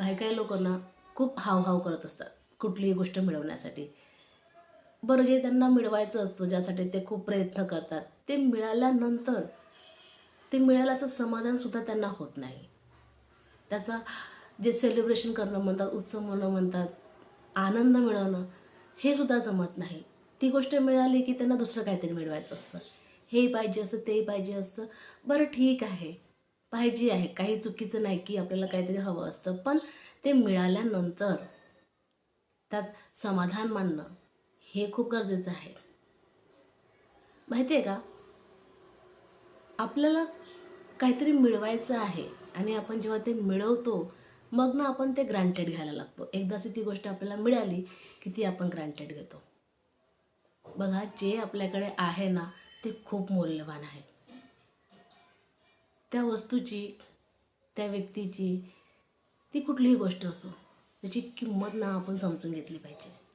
काही काही लोकांना खूप हावभाव करत असतात कुठलीही गोष्ट मिळवण्यासाठी. बरं जे त्यांना मिळवायचं असतं ज्यासाठी ते खूप प्रयत्न करतात ते मिळाल्यानंतर ते मिळाल्याचं समाधानसुद्धा त्यांना होत नाही. त्याचा जे सेलिब्रेशन करणं म्हणतात उत्सव म्हणणं म्हणतात आनंद मिळवणं हे सुद्धा जमत नाही. ती गोष्ट मिळाली की त्यांना दुसरं काहीतरी मिळवायचं असतं. हे पाहिजे असतं तेही पाहिजे असतं. बरं ठीक आहे. पाहिजे आहे. काही चुकीचं नाही की आपल्याला काहीतरी हवं असतं. पण ते मिळाल्यानंतर त्यात समाधान मानणं हे खूप गरजेचं आहे. माहिती आहे का? आपल्याला काहीतरी मिळवायचं आहे आणि आपण जेव्हा ते मिळवतो मग ना आपण ते ग्रांटेड घ्यायला लागतो. एकदाची ती गोष्ट आपल्याला मिळाली की ती आपण ग्रांटेड घेतो. बघा जे आपल्याकडे आहे ना ते खूप मौल्यवान आहे. त्या वस्तूची त्या व्यक्तीची ती कुठलीही गोष्ट असो त्याची किंमत ना आपण समजून घेतली पाहिजे.